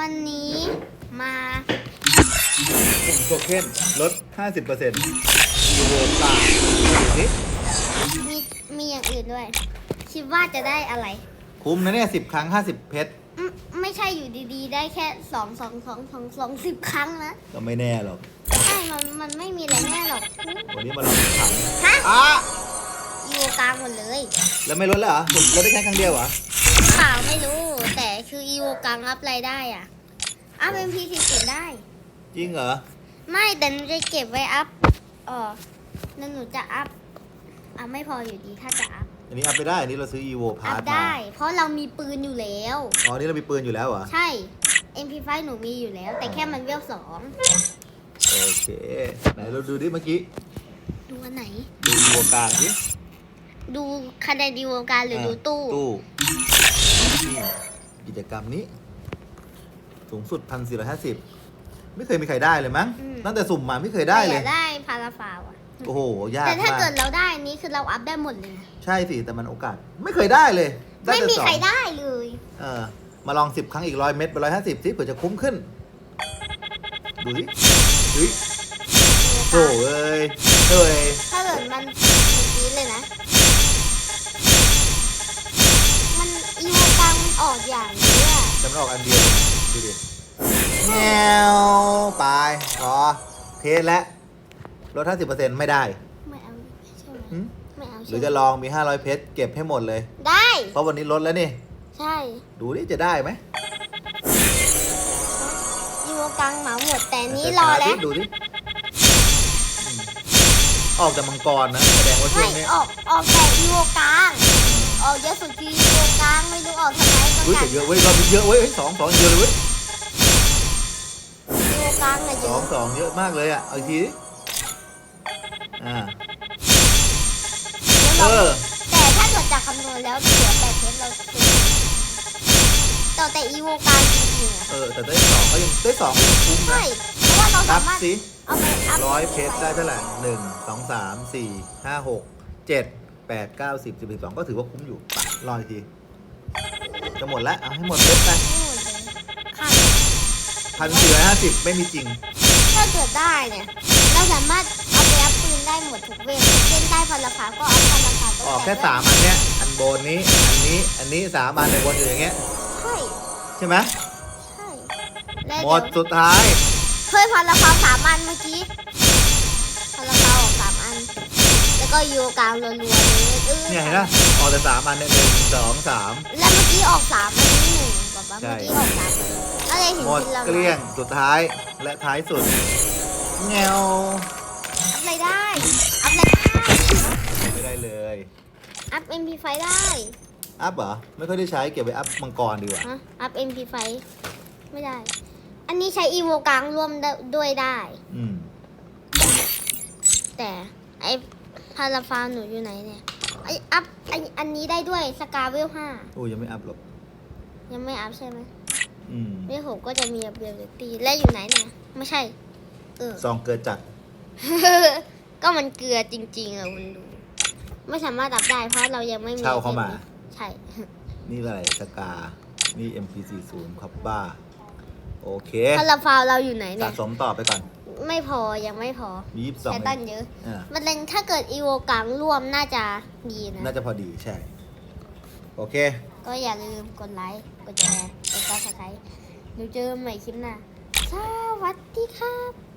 วันนี้มาสุ่มโทเค็นลด 50%ยูโรตาดูสิมีมีอย่างอื่นด้วย คิดว่าจะได้อะไร คุ้มนะเนี่ย10 ครั้ง 50 เพชรอืมไม่ใช่อยู่ดีๆ ได้แค่สองสองสองสองสองสิบครั้งนะก็ไม่แน่หรอกใช่มันมันไม่มีอะไรแน่หรอกวันนี้มาลองขังฮะอะอีโวกลางหมดเลย แล้วไม่ลดแล้วเหรอลดได้แค่ครั้งเดียวเหรอเปล่าไม่รู้แต่คืออีโว กลางอัพรายได้อะ อัพเป็นพีซีเก็บได้ จริงเหรอ ไม่แต่หนูจะเก็บไว้อัพเออแล้วหนูจะอัพอะไม่พออยู่ดีถ้าจะอัพ อันนี้อัพไม่ได้ อันนี้เราซื้อ evo อั pass พมาได้ เพราะเรามีปืนอยู่แล้ว อ๋อนี่เรามีปืนอยู่แล้วเหรอ ใช่ MP5 หนูมีอยู่แล้ว แต่แค่มันเวลสองโอเค ไหนเราดูดิเมื่อกี้ ดูอันไหน ดู evo กลางดิดูคะแนนดีโวการหรือดูตู้ ตู้นี่ กิจกรรมนี้ สูงสุด1,450ไม่เคยมีใครได้เลยมั้งอืม ตั้งแต่สุ่มมาไม่เคยได้เลยแต่อากได้พาราฟาวอะโอ้โหยากแต่ถ้ามากเกิดเราได้อันนี้คือเราอัพได้หมดเลยนะใช่สิแต่มันโอกาส ไม่เคยได้เลยได้ไม่แต่มีสองใครได้เลย เออมาลอง10ครั้งอีกร้อยเม็ดไปร้อยห้าสิบสิเผื่อจะคุ้มขึ้นดูดิเฮ้ยโถ่เอ้ยเอ้ยถ้าเกิดมันเมื่อกี้เลยนะ ออกอย่างนี้อะจะมันออกอันเดียวดูดิแงวไปพอเทสแล้วลด50%ไม่ได้ไม่เอาใช่ไหมหึไม่เอาหใช่รือไหมจะลองมี 500 เพชรเก็บให้หมดเลย ได้ เพราะวันนี้ลดแล้วนี่ ใช่ดูดิจะได้ไหมอีโวกลางเหมาหมดแต่อันนี้แต่รอช้าแล้วสิดูดิอืมออกจากมังกรนะแสดงว่าช่วไม่งนี้ออกออกแต่อีโวกลาง ออกเยอะสุดคืออีโวกลางไม่รู้ออกทำไมต้องอุ้ยการแต่เยอะเว้ยรอบนี้เยอะเว้ยเฮ้ยสองสองเยอะเลยเว้ยอีโวกลางอะเยสออะงสองเยอะมากเลยอะเอาอีกทีดิอ่าแล้วเอเราอแต่ถ้าเกิดจากคำนวณแล้วเหลือแปดเพชรเราซื้อต่อแต่อีโวกลางจริงๆอะเออแต่ได้สองก็ยังได้สองก็ยังคุ้มนะใช่เพราะว่าเรานัสาบมารถสิเอาไปอัพร้อยเพชรได้เท่าไหร่หนึ่งสองสามสี่ห้าหกเจ็ด แปดเก้าสิบสิบเอ็ดสองก็ถือว่าคุ้มอยู่ไปรออีกทีจะหมดแล้วเอาให้หมดเพชรไปไม่หมดเลยค่ะพันสี่ร้อยห้าสิบไม่มีจริง ถ้าเกิดได้เนี่ย เราสามารถเอาไปอัพปืนได้หมดทุกเวทเล่นได้พันละขาก็อัพพันละขาออกแค่สามอันเนี้ย อันโบนนี้ อันนี้ อันนี้สามอันในวนอยู่อย่างเงี้ย ใช่ ใช่ไหมใช่และหมเดี๋ยวดสุดท้ายเคยพันละขาสามอันเมื่อกี้ ก็โยกลางรัวๆเลยเออเนี่ยเห็นไหมออกแต่สามอันเนี่ยหนึ่งสองสามแล้วเมื่อกี้ออกสามอันนี้หนึ่งแบบว่าใช่เมื่อกี้ออกสามอันอะไรถึงหมดกินเราเกลี้ยงสุดท้ายและท้ายสุดแงวอัพอะไรได้อัพอะไรได้ไม่ได้เลย อัพ MP5 ได้อัพเหรอไม่ค่อยได้ใช้เก็บไว้อัพมังกรดีกว่า ฮะอัพ MP5 ไม่ได้ อันนี้ใช้อีโวกลางร่วมได้ด้วยได้ อืม แต่ไอพาราฟาหนูอยู่ไหนเนี่ยไออัพไออันนี้ได้ด้วยสกาเวลห้าโอ้ยยังไม่อัพหรอก ยังไม่อัพใช่ไหมอืมเวลหกก็จะมีเบียลิตี้และอยู่ไหนเนี่ยไม่ใช่ เออ ซองเกิดจัด ก็มันเกลือจริง ๆอะคุณดู ไม่สามารถอัพได้เพราะเรายังไม่มีเช่าเข้ามา ใช่ นี่อะไรสกา นี่ MP40 ครับบ้า โอเคพาราฟาวเราอยู่ไหนสะเนี่ยสมต่อไปก่อน ไม่พอยังไม่พอมียี่สิบสองใช้ตั้งเยอะอ่ามันเป็นถ้าเกิดอีโวกลางร่วมน่าจะดีนะ น่าจะพอดีใช่ โอเค ก็อย่าลืมกดไลค์กดแชร์กดซับสไครต์เดี๋ยวเจอกันใหม่คลิปหน้าสวัสดีครับ